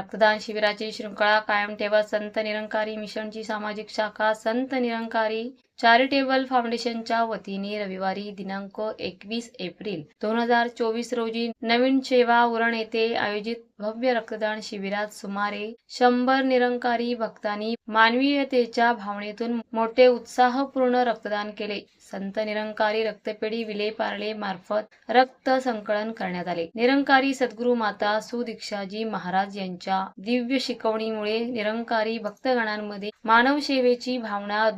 रक्तदान शिबिराची श्रृंखला कायम ठेवत संत निरंकारी मिशनची सामाजिक शाखा संत निरंकारी चॅरिटेबल फाउंडेशनच्या वतीने रविवारी दिनांक एकवीस एप्रिल दोन हजार चोवीस रोजी नवीन सेवा उरण येथे आयोजित भव्य रक्तदान शिबिरात सुमारे शंभर निरंकारी भक्तांनी मानवीयतेच्या भावनेतून मोठे उत्साहपूर्ण रक्तदान केले. संत निरंकारी रक्तपेढी विलेपार्ले मार्फत रक्त संकलन करण्यात आले. निरंकारी सद्गुरू माता सुदीक्षाजी महाराज यांच्या दिव्य शिकवणीमुळे निरंकारी भक्तगणांमध्ये मानव सेवेची भावना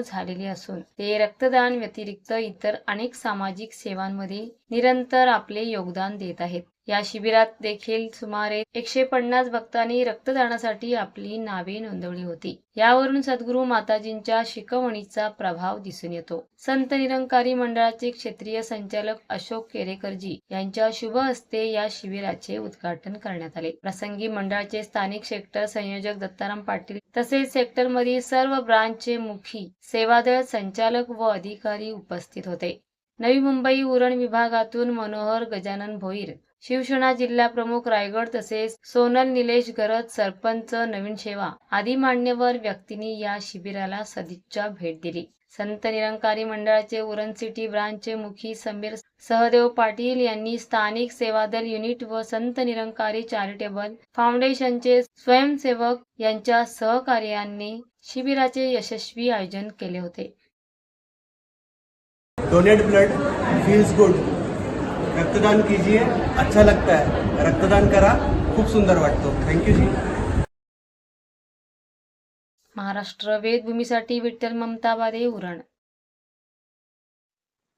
झाली. झालेली असून ते रक्तदान व्यतिरिक्त इतर अनेक सामाजिक सेवांमध्ये निरंतर आपले योगदान देत आहेत. या शिबिरात देखील सुमारे एकशे पन्नास भक्तांनी रक्तदानासाठी आपली नावे नोंदवली होती. यावरून सद्गुरू माताजींच्या शिकवणीचा प्रभाव दिसून येतो. संत निरंकारी मंडळाचे क्षेत्रीय संचालक अशोक केरेकरजी यांच्या शुभ हस्ते या शिबिराचे उद्घाटन करण्यात आले. प्रसंगी मंडळाचे स्थानिक सेक्टर संयोजक दत्ताराम पाटील तसेच सेक्टरमधील सर्व ब्रांचचे मुखी सेवादळ संचालक व अधिकारी उपस्थित होते. नवी मुंबई उरण विभागातून मनोहर गजानन भोईर शिवसेना जिल्हा प्रमुख रायगड तसेच सोनल निलेश गरज सरपंच नवीन शेवा आदी मान्यवर व्यक्तींनी या शिबिराला सदिच्छा भेट दिली. संत निरंकारी मंडळाचे उरण सिटी ब्रांचचे मुखी समीर सहदेव पाटील यांनी स्थानिक सेवादल युनिट व संत निरंकारी चॅरिटेबल फाउंडेशनचे स्वयंसेवक यांच्या सहकार्याने शिबिराचे यशस्वी आयोजन केले होते. Donate blood feels good. रक्तदान कीजिए अच्छा लगता है. रक्तदान करा खूप सुंदर वाटतो. Thank you ji. महाराष्ट्र वेदभूमीसाठी विठ्ठल ममताबादे उरण.